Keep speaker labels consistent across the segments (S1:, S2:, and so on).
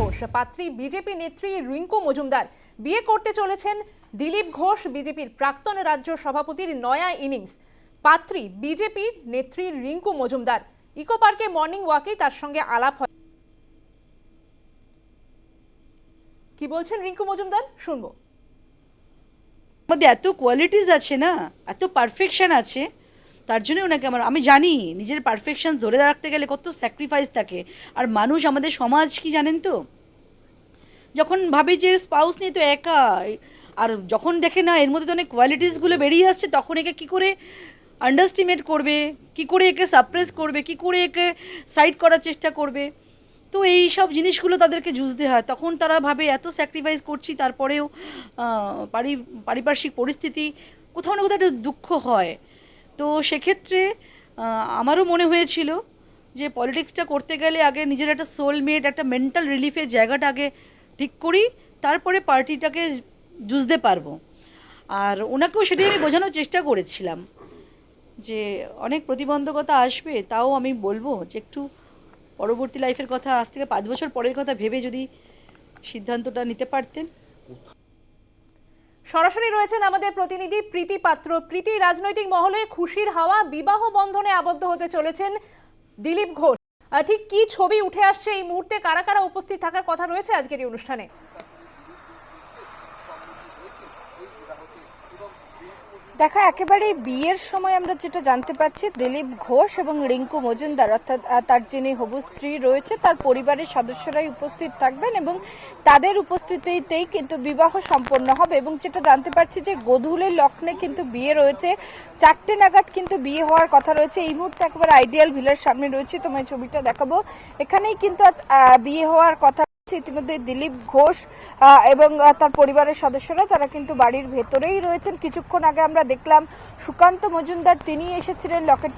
S1: ঘোষ, পাত্রী বিজেপি নেত্রী রিঙ্কু মজুমদার। বিয়ে করতে চলেছেন দিলীপ ঘোষ বিজেপির প্রাক্তন রাজ্য সভাপতির নয়া ইনিংস। পাত্রী বিজেপির নেত্রী রিঙ্কু মজুমদার। ইকো পার্কে মর্নিং ওয়াকে তার সঙ্গে আলাপ হয়। কি বলছেন রিঙ্কু মজুমদার? শুনব।
S2: মধ্যে এত কোয়ালিটিস আছে না? এত পারফেকশন আছে। তার জন্য ওনাকে আমার আমি জানি, নিজের পারফেকশন ধরে রাখতে গেলে কত স্যাক্রিফাইস থাকে। আর মানুষ আমাদের সমাজ কি জানেন তো? যখন ভাবি যে স্পাউস নিয়ে তো একা, আর যখন দেখে না এর মধ্যে তো অনেক কোয়ালিটিসগুলো বেরিয়ে আসছে, তখন একে কী করে আন্ডারস্টিমেট করবে? কি করে একে সাপ্রেস করবে? কি করে একে সাইড করার চেষ্টা করবে? তো এই সব জিনিসগুলো তাদেরকে জুঝতে হয়। তখন তারা ভাবে, এত স্যাক্রিফাইস করছি, তারপরেও পারি পারিপার্শ্বিক পরিস্থিতি কোথাও না কোথাও একটা দুঃখ হয়। তো সেক্ষেত্রে আমারও মনে হয়েছিল যে পলিটিক্সটা করতে গেলে আগে নিজের একটা সোলমেট একটা মেন্টাল রিলিফের জায়গাটা আগে ঠিক করি, তারপরে পার্টিটাকে জুঝতে পারব। আর ওনাকেও সেটাই আমি বোঝানোর চেষ্টা করেছিলাম যে অনেক প্রতিবন্ধকতা আসবে, তাও আমি বলব যে একটু পরবর্তী লাইফের কথা, আজ থেকে পাঁচ বছর পরের কথা ভেবে যদি সিদ্ধান্তটা নিতে পারতেন।
S1: সরাসরি রয়েছেন আমাদের প্রতিনিধি প্রীতি পাত্র। প্রীতি, রাজনৈতিক মহলে খুশির হাওয়া বিবাহ বন্ধনে আবদ্ধ হতে চলেছেন দিলীপ ঘোষ। ঠিক কি ছবি উঠে আসছে এই মুহূর্তে? কারা কারা উপস্থিত থাকার কথা রয়েছে আজকের এই অনুষ্ঠানে?
S3: দেখা একেবারে বিয়ের সময় আমরা যেটা জানতে পারছি দিলীপ ঘোষ এবং রিঙ্কু মজুমদার, অর্থাৎ তার যিনি হবু স্ত্রী রয়েছে, তার পরিবারের সদস্যরাই উপস্থিত থাকবেন এবং তাদের উপস্থিতিতেই কিন্তু বিবাহ সম্পন্ন হবে এবং যেটা জানতে পারছি যে গধুলের লগ্নে কিন্তু বিয়ে রয়েছে। চারটে নাগাদ কিন্তু বিয়ে হওয়ার কথা রয়েছে। এই মুহূর্তে একেবারে আইডিয়াল ভিলার সামনে রয়েছে, তোমায় ছবিটা দেখাবো। এখানেই কিন্তু আজ বিয়ে হওয়ার কথা রয়েছে। ইতিমধ্যে দিলীপ ঘোষ এবং তার পরিবারের সদস্যরা, তারা কিন্তু বাড়ির ভেতরেই রয়েছেন কিছুক্ষণ আগে আমরা দেখলাম সুকান্ত মজুমদার তিনি এসেছিলেন লকেট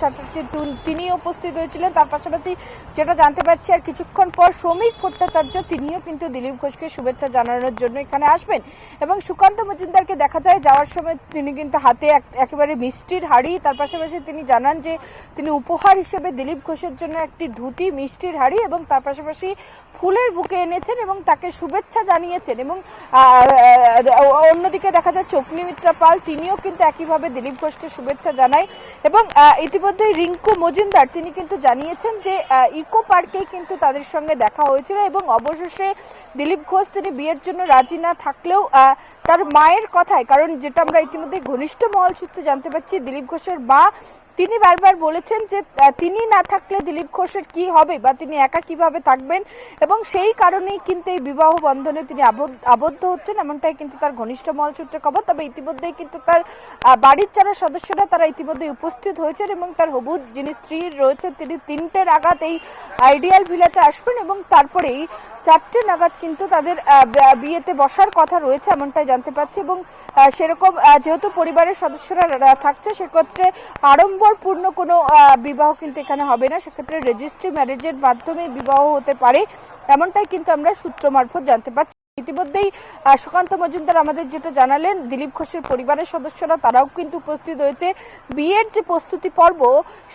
S3: চ্যাটার্জি তিনি উপস্থিত হয়েছিলেন তার পাশাপাশি যেটা জানতে পারছি, আর কিছুক্ষণ পর শ্রমিক ভট্টাচার্য, তিনিও কিন্তু দিলীপ ঘোষকে শুভেচ্ছা জানানোর জন্য এখানে আসবেন এবং সুকান্ত মজুমদারকে দেখা যায়, যাওয়ার সময় তিনি কিন্তু হাতে একেবারে মিষ্টির হাড়ি, তার পাশাপাশি তিনি জানান যে তিনি উপহার হিসেবে দিলীপ ঘোষের জন্য একটি ধুতি, মিষ্টির হাড়ি, এবং তার পাশাপাশি ফুলের বুকে এনেছেন এবং তাকে শুভেচ্ছা জানিয়েছেন এবং অন্যদিকে দেখা যায় চকনিমিত্রা পাল, তিনিও কিন্তু একইভাবে দিলীপ ঘোষকে শুভেচ্ছা জানায়। এবং ইতিমধ্যে রিঙ্কু মজুমদার, তিনি কিন্তু জানিয়েছেন যে ইকো পার্কেই কিন্তু তাদের সঙ্গে দেখা হয়েছিল এবং অবশেষে দিলীপ ঘোষ তিনি বিয়ের জন্য রাজি না থাকলেও তার মায়ের কথায়, কারণ যেটা আমরা ইতিমধ্যে ঘনিষ্ঠ মহল সূত্রে জানতে পারছি, দিলীপ ঘোষের মা তিনি বারবার বলেছেন যে তিনি না থাকলে দিলীপ ঘোষের কি হবে বা তিনি একা কীভাবে থাকবেন? এবং সেই কারণেই কিন্তু এই বিবাহ বন্ধনে তিনি আবদ্ধ- হচ্ছেন, এমনটাই কিন্তু তার ঘনিষ্ঠ মহল সূত্রে খবর। তবে ইতিমধ্যেই কিন্তু তার বাড়ির যারা সদস্যরা তারা ইতিমধ্যে উপস্থিত হয়েছেন এবং তার হবু যিনি স্ত্রী রয়েছেন, তিনি তিনটের আঘাত এই আইডিয়াল ভিলাতে আসবেন এবং তারপরেই চারটে নাগাদ কিন্তু তাদের বিয়েতে বসার কথা রয়েছে, এমনটাই জানতে পারছি এবং সেরকম যেহেতু পরিবারের সদস্যরা থাকছে, সেক্ষেত্রে আড়ম্বরপূর্ণ কোনো বিবাহ কিন্তু এখানে হবে না। সেক্ষেত্রে রেজিস্ট্রি ম্যারেজের মাধ্যমে বিবাহ হতে পারে, এমনটাই কিন্তু আমরা সূত্র মারফত জানতে পারছি। ইতিমধ্যেই সুকান্ত মজুমদার আমাদের যেটা জানালেন, দিলীপ ঘোষের পরিবারের সদস্যরা, তারাও কিন্তু উপস্থিত হয়েছে। বিয়ের যে প্রস্তুতি পর্ব,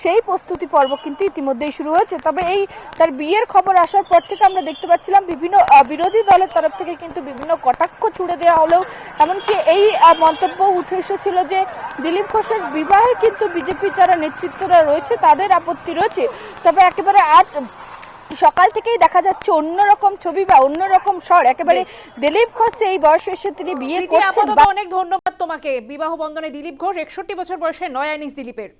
S3: সেই প্রস্তুতি পর্ব কিন্তু ইতিমধ্যেই শুরু হয়েছে। তবে এই, তার বিয়ের খবর আসার পর থেকে আমরা দেখতে পাচ্ছিলাম, বিভিন্ন বিরোধী দলের তরফ থেকে কিন্তু বিভিন্ন কটাক্ষ ছুড়ে দেওয়া হলেও, এমনকি এই মন্তব্য উঠে এসেছিল যে, দিলীপ ঘোষের বিবাহে কিন্তু বিজেপি যারা নেতৃত্বরা রয়েছে, তাদের আপত্তি রয়েছে। তবে একেবারে আজ সকাল থেকেই দেখা যাচ্ছে অন্যরকম ছবি বা অন্যরকম স্বর। একেবারে দিলীপ ঘোষ এই বয়সে এসে তিনি বিয়ে করছেন
S1: অনেক ধন্যবাদ তোমাকে। বিবাহ বন্ধনে দিলীপ ঘোষ একষট্টি বছর বয়সে নয়া ইনিংস দিলীপের।